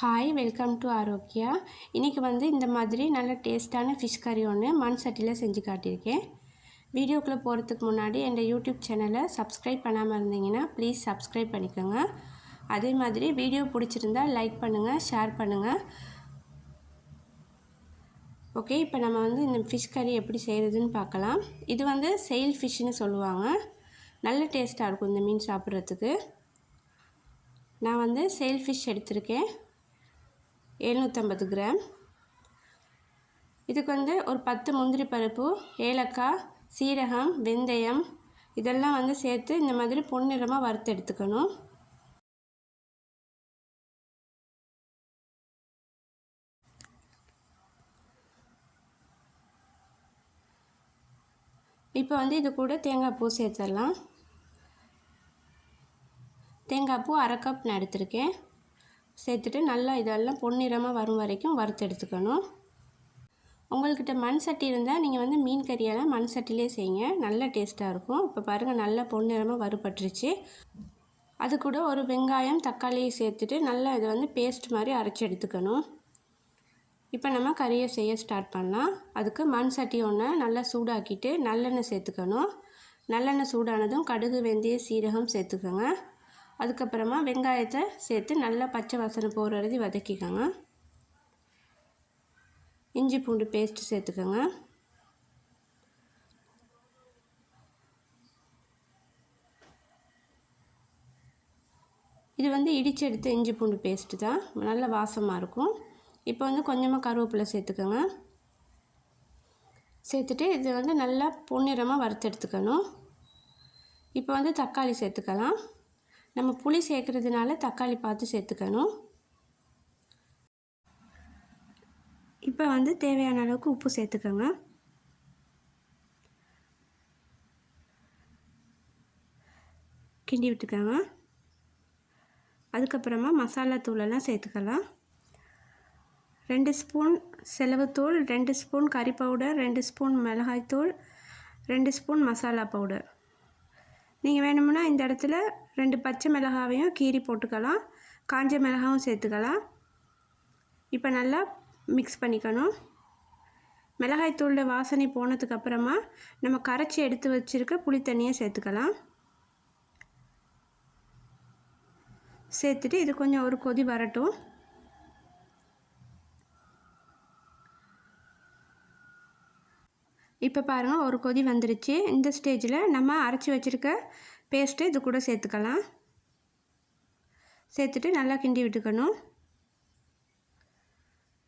Hi welcome to Arokya இன்றைக்கி வந்து இந்த மாதிரி நல்ல டேஸ்ட்டான ஃபிஷ் கறி ஒன்று மண் சட்டியில் செஞ்சு காட்டியிருக்கேன். வீடியோக்குள்ளே போகிறதுக்கு முன்னாடி என் யூடியூப் சேனலை சப்ஸ்கிரைப் பண்ணாமல் இருந்தீங்கன்னா ப்ளீஸ் சப்ஸ்கிரைப் பண்ணிக்கோங்க. அதே மாதிரி வீடியோ பிடிச்சிருந்தா லைக் பண்ணுங்கள் ஷேர் பண்ணுங்கள் ஓகே இப்போ நம்ம வந்து இந்த ஃபிஷ் கறி எப்படி செய்கிறதுன்னு பார்க்கலாம். இது வந்து செயில் ஃபிஷ்ஷுன்னு சொல்லுவாங்க. நல்ல டேஸ்ட்டாக இருக்கும் இந்த மீன் சாப்பிட்றதுக்கு. நான் வந்து சேல் ஃபிஷ் எடுத்திருக்கேன். எழுநூற்றம்பது கிராம். இதுக்கு வந்து ஒரு பத்து முந்திரி பருப்பு ஏலக்காய் சீரகம் வெந்தயம் இதெல்லாம் வந்து சேர்த்து இந்த மாதிரி பொன்னிறமாக வறுத்து எடுத்துக்கணும். இப்போ வந்து இது கூட தேங்காய் பூ சேர்த்துடலாம். தேங்காய் பூ அரை கப் நான் எடுத்திருக்கேன். சேர்த்துட்டு நல்லா இதெல்லாம் பொன்னிறமாக வரும் வரைக்கும் வறுத்து எடுத்துக்கணும். உங்கள்கிட்ட மண் சட்டி இருந்தால் நீங்கள் வந்து மீன் கறியெல்லாம் மண் சட்டிலே செய்யுங்க. நல்ல டேஸ்ட்டாக இருக்கும். இப்போ பாருங்கள் நல்லா பொன்னிறமாக வறுபட்டுருச்சு. அது கூட ஒரு வெங்காயம் தக்காளியை சேர்த்துட்டு நல்லா இதை வந்து பேஸ்ட் மாதிரி அரைச்சி எடுத்துக்கணும். இப்போ நம்ம கறியை செய்ய ஸ்டார்ட் பண்ணலாம். அதுக்கு மண் சட்டி ஒன்று நல்லா சூடாக்கிட்டு நல்லெண்ணெய் சேர்த்துக்கணும். நல்லெண்ணெய் சூடானதும் கடுகு வெந்தய சீரகம் சேர்த்துக்கோங்க. அதுக்கப்புறமா வெங்காயத்தை சேர்த்து நல்லா பச்சை வாசனை போகிற வரைக்கும் வதக்கிக்கோங்க. இஞ்சி பூண்டு பேஸ்ட்டு சேர்த்துக்கோங்க. இது வந்து இடித்து எடுத்த இஞ்சி பூண்டு பேஸ்ட்டு தான். நல்ல வாசமாக இருக்கும். இப்போ வந்து கொஞ்சமாக கருவேப்பிலை சேர்த்துக்கோங்க. சேர்த்துட்டு இது வந்து நல்லா பொன்னிறமாக வறுத்து எடுத்துக்கணும் இப்போ வந்து தக்காளி சேர்த்துக்கலாம். நம்ம புளி சேர்க்குறதுனால தக்காளி பார்த்து சேர்த்துக்கணும். இப்போ வந்து தேவையான அளவுக்கு உப்பு சேர்த்துக்கோங்க. கிண்டி விட்டுக்கோங்க. அதுக்கப்புறமா மசாலா தூளெல்லாம் சேர்த்துக்கலாம். ரெண்டு ஸ்பூன் செலவுத்தூள் ரெண்டு ஸ்பூன் கறி பவுடர் ரெண்டு ஸ்பூன் மிளகாய்த்தூள் ரெண்டு ஸ்பூன் மசாலா பவுடர். நீங்கள் வேணும்னா இந்த இடத்துல ரெண்டு பச்சை மிளகாவையும் கீரி போட்டுக்கலாம். காஞ்ச மிளகாவும் சேர்த்துக்கலாம். இப்போ நல்லா மிக்ஸ் பண்ணிக்கணும். மிளகாய் மிளகாய்த்தூளில் வாசனை போனதுக்கப்புறமா நம்ம கரைச்சி எடுத்து வச்சுருக்க புளி தண்ணியை சேர்த்துக்கலாம். சேர்த்துட்டு இது கொஞ்சம் ஒரு கொதி வரட்டும். இப்போ பாருங்கள் ஒரு கொதி வந்துருச்சு. இந்த ஸ்டேஜில் நம்ம அரைச்சி வச்சுருக்க பேஸ்ட்டு இது கூட சேர்த்துக்கலாம். சேர்த்துட்டு நல்லா கிண்டி விட்டுக்கணும்.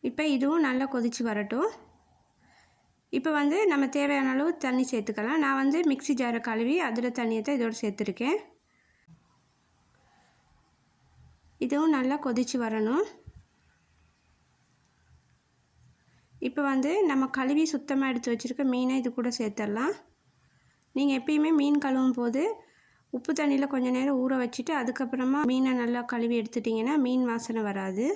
இப்போ இதுவும் நல்லா கொதித்து வரட்டும். இப்போ வந்து நம்ம தேவையான அளவு தண்ணி சேர்த்துக்கலாம். நான் வந்து மிக்சி ஜாரை கழுவி அதில் தண்ணியை தான் இதோடு சேர்த்துருக்கேன். இதுவும் நல்லா கொதித்து வரணும். இப்போ வந்து நம்ம கழுவி சுத்தமாக எடுத்து வச்சுருக்க மீனை இது கூட சேர்த்துடலாம் நீங்கள் எப்பயுமே மீன் கழுவும் போது உப்பு தண்ணியில் கொஞ்சம் நேரம் ஊற வச்சுட்டு அதுக்கப்புறமா மீனை நல்லா கழுவி எடுத்துட்டிங்கன்னா மீன் வாசனை வராது.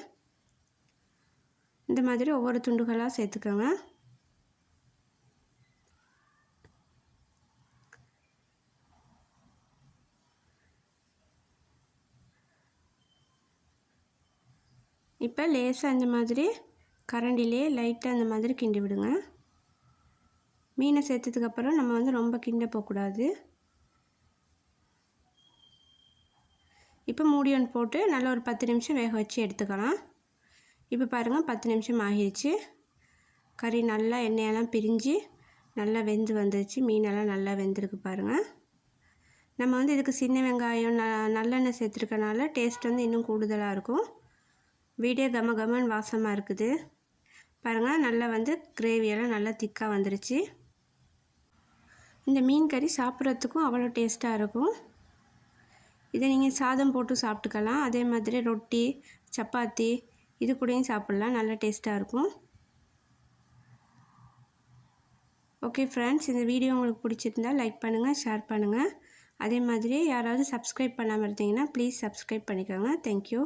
இந்த மாதிரி ஒவ்வொரு துண்டுகளாக சேர்த்துக்கோங்க. இப்போ லேசாக இந்த மாதிரி கரண்டிலே லைட்டாக அந்த மாதிரி கிண்டி விடுங்க. மீனை சேர்த்ததுக்கப்புறம் நம்ம வந்து ரொம்ப கிண்ட போகக்கூடாது இப்போ மூடியன் போட்டு நல்லா ஒரு பத்து நிமிஷம் வேக வச்சு எடுத்துக்கலாம். இப்போ பாருங்கள் பத்து நிமிஷம் ஆகிடுச்சு கறி நல்லா எண்ணெயெல்லாம் பிரிஞ்சு நல்லா வெந்து வந்துடுச்சு மீனெல்லாம் நல்லா வெந்திருக்கு பாருங்கள் நம்ம வந்து இதுக்கு சின்ன வெங்காயம் ந நல்லெண்ணெய் சேர்த்துருக்கனால டேஸ்ட் வந்து இன்னும் கூடுதலாக இருக்கும். வீடியோ கம கமன் வாசமாக இருக்குது. பாருங்கள் நல்லா வந்து கிரேவியெல்லாம் நல்லா திக்காக வந்துருச்சு. இந்த மீன் கறி சாப்பிட்றதுக்கும் அவ்வளோ டேஸ்ட்டாக இருக்கும். இதை நீங்கள் சாதம் போட்டு சாப்பிட்டுக்கலாம். அதே மாதிரி ரொட்டி சப்பாத்தி இது கூடயும் சாப்பிட்லாம். நல்லா டேஸ்ட்டாக இருக்கும். ஓகே ஃப்ரெண்ட்ஸ் இந்த வீடியோ உங்களுக்கு பிடிச்சிருந்தால் லைக் பண்ணுங்கள் ஷேர் பண்ணுங்கள் அதே மாதிரி யாராவது சப்ஸ்கிரைப் பண்ணாமல் இருந்தீங்கன்னா ப்ளீஸ் சப்ஸ்கிரைப் பண்ணிக்கோங்க. தேங்க்யூ